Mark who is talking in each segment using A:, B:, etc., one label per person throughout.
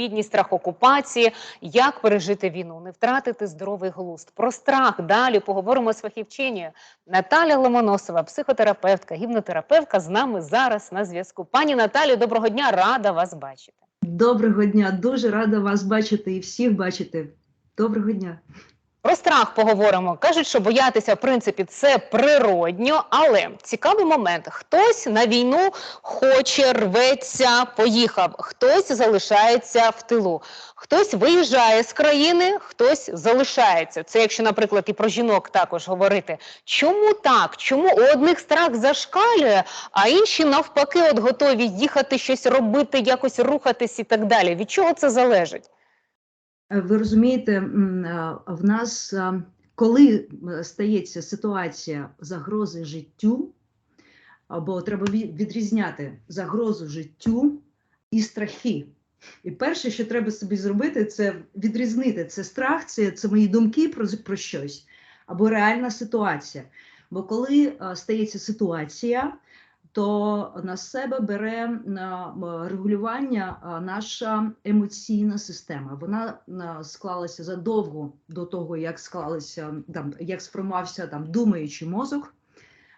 A: бідність, страх окупації, як пережити війну, не втратити здоровий глузд. Про страх далі поговоримо з фахівчинею. Наталя Ломоносова, психотерапевтка, гімнотерапевтка з нами зараз на зв'язку. Пані Наталі, доброго дня, рада вас бачити.
B: Доброго дня, дуже рада вас бачити і всіх бачити. Доброго дня.
A: Про страх поговоримо. Кажуть, що боятися, в принципі, це природньо, але цікавий момент: хтось на війну хоче, рветься, поїхав, хтось залишається в тилу, хтось виїжджає з країни, хтось залишається. Це якщо, наприклад, і про жінок також говорити. Чому так? Чому у одних страх зашкалює, а інші навпаки, от готові їхати, щось робити, якось рухатись і так далі? Від чого це залежить?
B: Ви розумієте, е, в нас, е, коли е, стається ситуація загрози життю, або треба відрізняти загрозу життю і страхи. І перше, що треба собі зробити, це відрізнити це страх, це, це мої думки про, про щось, або реальна ситуація. Бо коли стається ситуація, то на себе бере регулювання наша емоційна система. Вона склалася задовго до того, як склалася там, як сформувався там думаючий мозок.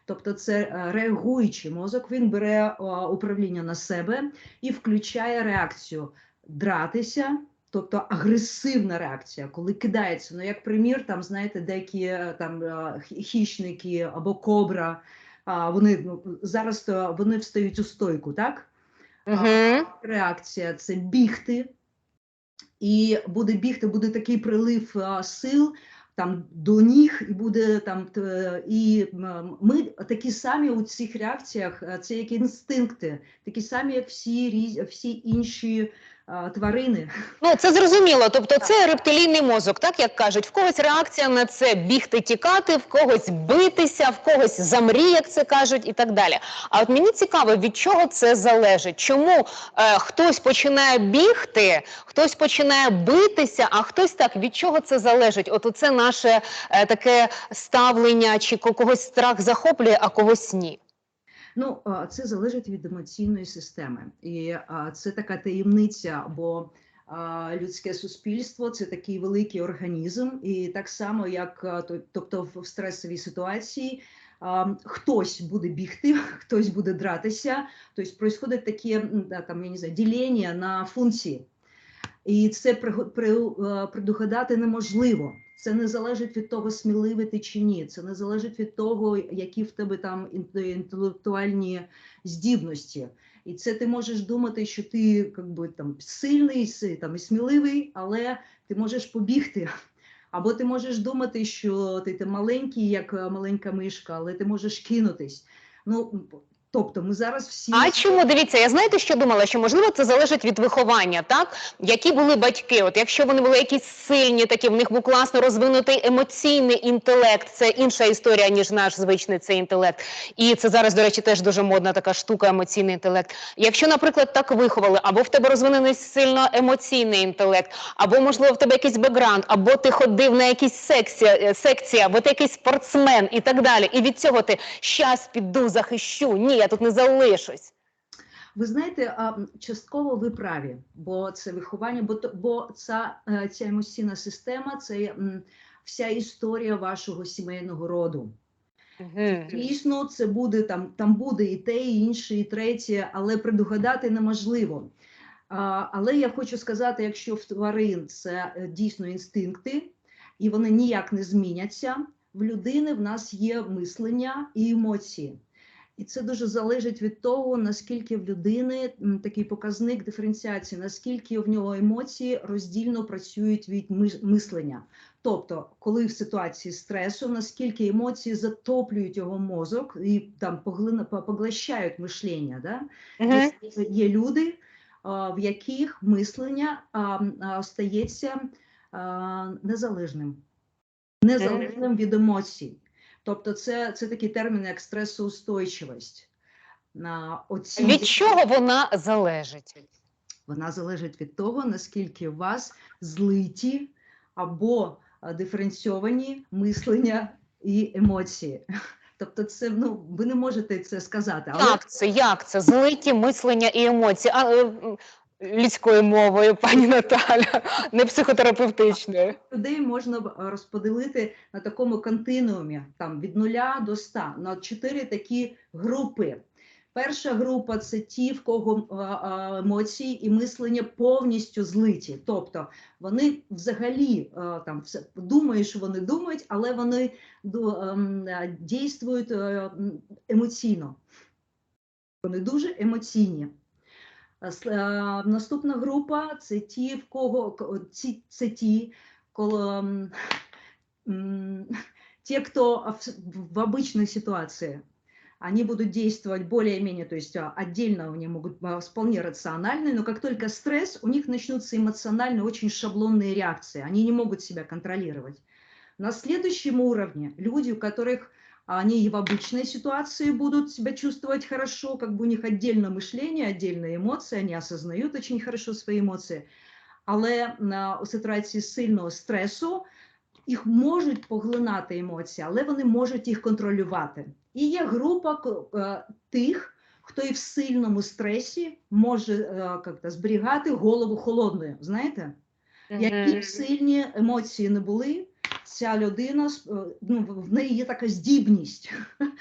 B: Тобто це е, реагуючий мозок, він бере управління на себе і включає реакцію дратися, тобто агресивна реакція, коли кидається. Ну, як примір, там знаєте, деякі е, там е, хищники або кобра, вони ну, зараз вони встають у стойку, так?
A: Угу.
B: Реакція це бігти, і буде бігти, буде такий прилив сил там до ніг, і буде там і ми такі самі у цих реакціях, це як інстинкти, такі самі, як всі різ- всі інші тварини.
A: Ну, це зрозуміло. Тобто, це рептилійний мозок, так як кажуть. В когось реакція на це бігти, тікати, в когось битися, в когось замрі, як це кажуть, і так далі. А от мені цікаво, від чого це залежить? Чому е, хтось починає бігти, хтось починає битися, а хтось так від чого це залежить? От це наше е, таке ставлення, чи ко- когось страх захоплює, а когось ні.
B: Ну, це залежить від емоційної системи, і це така таємниця, бо людське суспільство це такий великий організм, і так само, як тобто в- стресовій ситуації. Хтось буде бігти, хтось буде дратися, тобто происходить таке там, я не знаю, ділення на функції. І це предугадати неможливо. Це не залежить від того, сміливий ти чи ні. Це не залежить від того, які в тебе там ін- інтелектуальні здібності. І це ти можеш думати, що ти як би, там сильний, там і сміливий, але ти можеш побігти. Або ти можеш думати, що ти, ти маленький, як маленька мишка, але ти можеш кинутись. Ну тобто, ми зараз всі
A: А чому дивіться? Я знаєте, що думала? Що можливо це залежить від виховання, так які були батьки? От якщо вони були якісь сильні, такі в них був класно розвинутий емоційний інтелект, це інша історія ніж наш звичний цей інтелект. І це зараз, до речі, теж дуже модна така штука, емоційний інтелект. Якщо, наприклад, так виховали, або в тебе розвинений сильно емоційний інтелект, або можливо в тебе якийсь бекграунд, або ти ходив на якісь секції, е, секції, або ти якийсь спортсмен і так далі. І від цього ти щас піду, захищу. Ні, я тут не залишусь.
B: Ви знаєте, частково ви праві, бо це виховання, бо, бо ця, е, ця емоційна система це вся історія вашого сімейного роду. Дійсно, це буде там, там буде і те, і інше, і третє, але предугадати неможливо. А, але я хочу сказати, якщо в тварин це е, дійсно інстинкти, і вони ніяк не зміняться, в людини в нас є мислення і емоції. І це дуже залежить від того, наскільки в людини такий показник диференціації, наскільки в нього емоції роздільно працюють від мислення. Тобто, коли в ситуації стресу, наскільки емоції затоплюють його мозок і там поглощають мишлення. Да?
A: Мгм.
B: Є- Є люди, в яких мислення а, а, стається незалежним, незалежним від емоцій. Тобто, це, це такий термін, як стресоустойчивість. На оці
A: Від чого вона залежить?
B: вона залежить від того, наскільки у вас злиті або а, диференційовані мислення і емоції. Тобто, це ну ви не можете це сказати, але
A: Як це? Як це? Злиті мислення і емоції. А, е, людською мовою, пані Наталя, не психотерапевтичною.
B: людей можна е, розподілити на такому континуумі, там від нуля до ста, на чотири такі групи. Перша група це ті, в кого е, е, емоції і мислення повністю злиті. Тобто вони взагалі там все думають, що вони думають, але вони ем, дійствують емоційно. Вони дуже емоційні. Е, с- е, Наступна група це ті, в кого к- ці, це ті, коли м, м, те, кто в, в обычной ситуации, они будут действовать более-менее, то есть а, отдельно они могут а, вполне рациональные, но как только стресс, у них начнутся эмоционально очень шаблонные реакции, они не могут себя контролировать. На следующем уровне люди, у которых они и в обычной ситуации будут себя чувствовать хорошо, как бы у них отдельное мышление, отдельные эмоции, они осознают очень хорошо свои эмоции. Але на у ситуації сильного стресу їх можуть поглинати емоції, але вони можуть їх контролювати. І є група ко- е, тих, хто і в сильному стресі може е, як-то зберігати голову холодною. Знаєте, які б сильні емоції не були, ця людина е, ну, в неї є така здібність.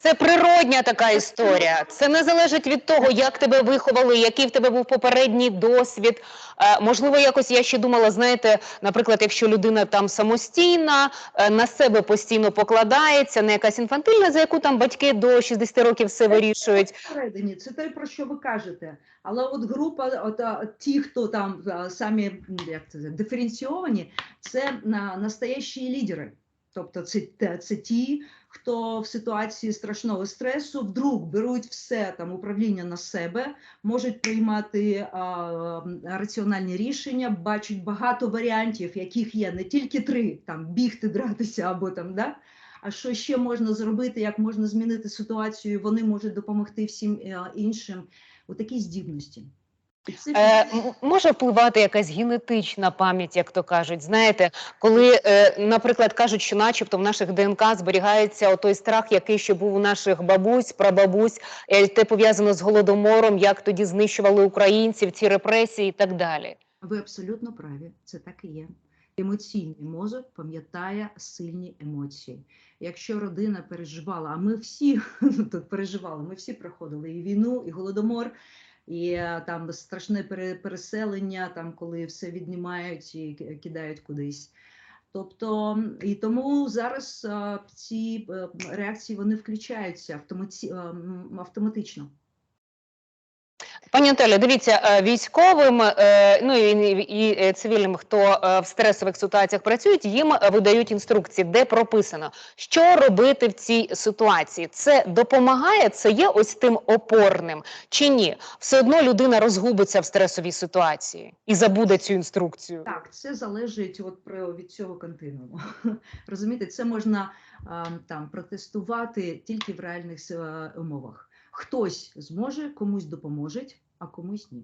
A: Це природня така історія. Це не залежить від того, як тебе виховали, який в тебе був попередній досвід. Е, можливо, якось я ще думала, знаєте, наприклад, якщо людина там самостійна, е, на себе постійно покладається, не якась інфантильна, за яку там батьки до 60 років все вирішують.
B: Всередині, це те, про що ви кажете. Але от група, от, а, ті, хто там а, самі як це, диференційовані, це на, настоящі лідери. Тобто це, це ті, хто в ситуації страшного стресу вдруг беруть все там управління на себе, можуть приймати а, раціональні рішення, бачать багато варіантів, яких є не тільки три: там бігти, дратися або там да. А що ще можна зробити, як можна змінити ситуацію? Вони можуть допомогти всім е, іншим у такій здібності.
A: Е, може впливати якась генетична пам'ять, як то кажуть. Знаєте, коли, е, наприклад, кажуть, що начебто в наших ДНК зберігається той страх, який ще був у наших бабусь, прабабусь, е, те пов'язано з голодомором, як тоді знищували українців, ці репресії і так далі.
B: ви абсолютно праві, це так і є. Емоційний мозок пам'ятає сильні емоції. Якщо родина переживала, а ми всі тут переживали, ми всі проходили і війну, і голодомор, і е, там страшне пере- переселення, там коли все віднімають і ки- кидають кудись. Тобто, і тому зараз е, ці е, реакції вони включаються автоматично.
A: Пані Наталя, дивіться, е, військовим, е, ну і, і цивільним, хто е, в стресових ситуаціях працюють, їм видають інструкції, де прописано, що робити в цій ситуації. Це допомагає, це є ось тим опорним чи ні? Все одно людина розгубиться в стресовій ситуації і забуде цю інструкцію.
B: Так, це залежить от про від цього континууму. Розумієте, це можна там протестувати тільки в реальних умовах. Хтось зможе, комусь допоможуть, а комусь ні.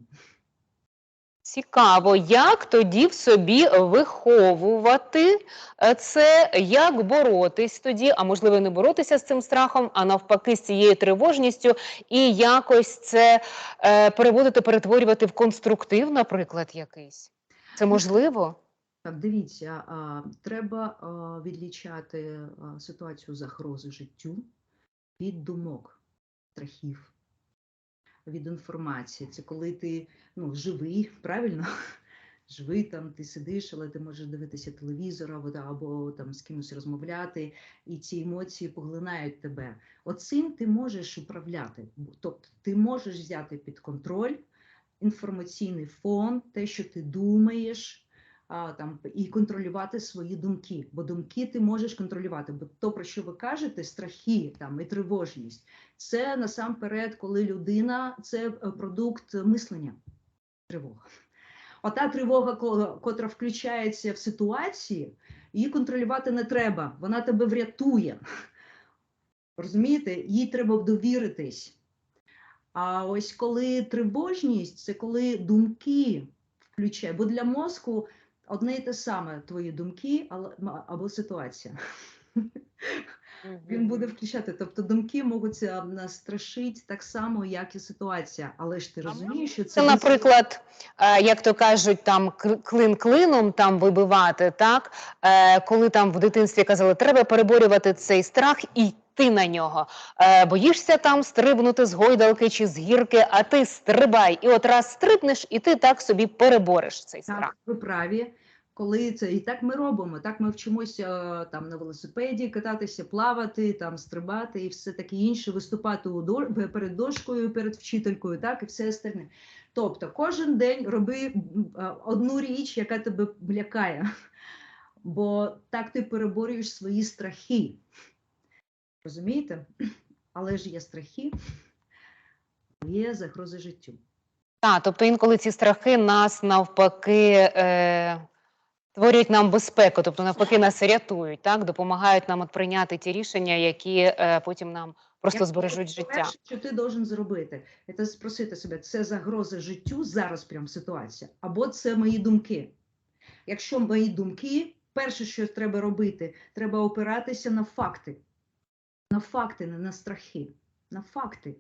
A: Цікаво, як тоді в собі виховувати е, це, як боротись тоді, а можливо не боротися з цим страхом, а навпаки з цією тривожністю, і якось це е, переводити, перетворювати в конструктив, наприклад, якийсь. Це можливо?
B: Так, дивіться, а, треба а, відлічати а, ситуацію загрози життю від думок, страхів, від інформації. Це коли ти ну, живий, правильно? Живий там, ти сидиш, але ти можеш дивитися телевізор або, або там з кимось розмовляти, і ці емоції поглинають тебе. Оцим ти можеш управляти. Тобто ти можеш взяти під контроль інформаційний фон, те, що ти думаєш, там, і контролювати свої думки. Бо думки ти можеш контролювати. Бо то, про що ви кажете, страхи там, і тривожність, це насамперед, коли людина це е, продукт мислення, тривога. Ота тривога, ко- котра включається в ситуації, її контролювати не треба, вона тебе врятує. Розумієте, їй треба довіритись. А ось коли тривожність, це коли думки включає, бо для мозку одне і те саме твої думки але- або ситуація. він буде включати. Тобто думки можуть е, нас страшити так само, як і ситуація. Але ж ти розумієш, що це
A: Це, наприклад, е, як то кажуть, там кл- клин клином там вибивати, так е, коли там в дитинстві казали, треба переборювати цей страх і йти на нього. Е, боїшся там стрибнути з гойдалки чи з гірки, а ти стрибай. І от раз стрибнеш, і ти так собі перебореш цей страх.
B: Так, ви праві. Коли це і так ми робимо, так ми вчимося е, там на велосипеді кататися, плавати, там стрибати і все таке інше, виступати у до, перед дошкою, перед вчителькою, так і все остальне. Тобто, кожен день роби е, одну річ, яка тебе лякає, бо так ти переборюєш свої страхи. Розумієте? Але ж є страхи, є загрози життю.
A: Так, тобто інколи ці страхи нас навпаки е, створюють нам безпеку, тобто навпаки нас рятують, так, допомагають нам от прийняти ті рішення, які е, потім нам просто
B: Як
A: збережуть життя.
B: Перше, що ти должен зробити, це спросити себе, це загроза життю зараз прям ситуація, або це мої думки. Якщо мої думки, перше, що треба робити, треба опиратися на факти. На факти, не на страхи. На факти.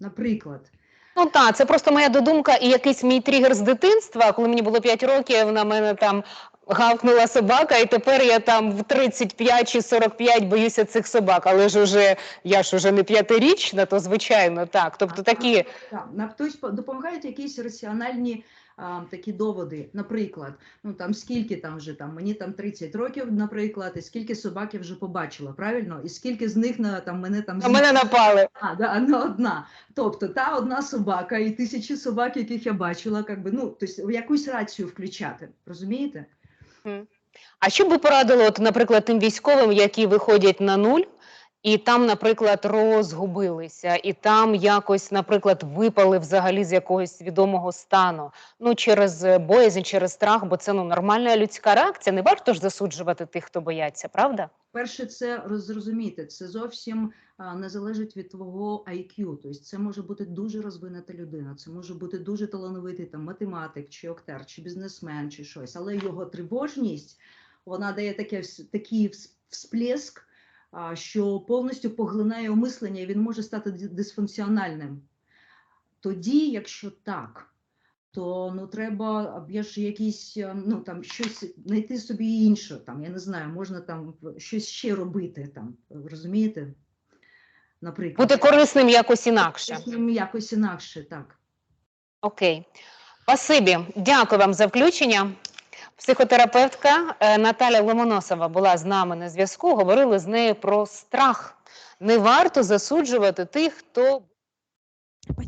B: Наприклад,
A: Ну так, це просто моя додумка і якийсь мій тригер з дитинства, коли мені було 5 років, на мене там гавкнула собака, і тепер я там в 35 чи 45 боюся цих собак. Але ж уже я ж уже не п'ятирічна, то звичайно так. Тобто такі
B: Так, на тобто допомагають якісь раціональні а, такі доводи. Наприклад, ну там скільки там вже там мені там 30 років, наприклад, і скільки собак я вже побачила, правильно? І скільки з них на там мене там
A: на мене напали.
B: А, да, не одна. Тобто та одна собака і тисячі собак, яких я бачила, как би, ну, тобто в якусь рацію включати. Розумієте?
A: А що б ви порадили, от, наприклад, тим військовим, які виходять на нуль, і там, наприклад, розгубилися, і там якось, наприклад, випали взагалі з якогось свідомого стану, ну через боязнь, через страх, бо це ну нормальна людська реакція. Не варто ж засуджувати тих, хто бояться, правда?
B: Перше, це роз- зрозуміти, це зовсім не залежить від твого IQ. Тобто це може бути дуже розвинута людина, це може бути дуже талановитий там математик, чи актер, чи бізнесмен, чи щось. Але його тривожність вона дає таке такий всплеск, що повністю поглинає мислення, і він може стати дисфункціональним. Тоді, якщо так, то ну треба є ж якісь е, ну там щось знайти собі інше. Там я не знаю, можна там щось ще робити там, розумієте? Наприклад,
A: Бути корисним якось інакше.
B: Їм якось інакше, так.
A: Окей. Спасибі. Дякую вам за включення. Психотерапевтка е, Наталя Ломоносова була з нами на зв'язку. Говорили з нею про страх. Не варто засуджувати тих, хто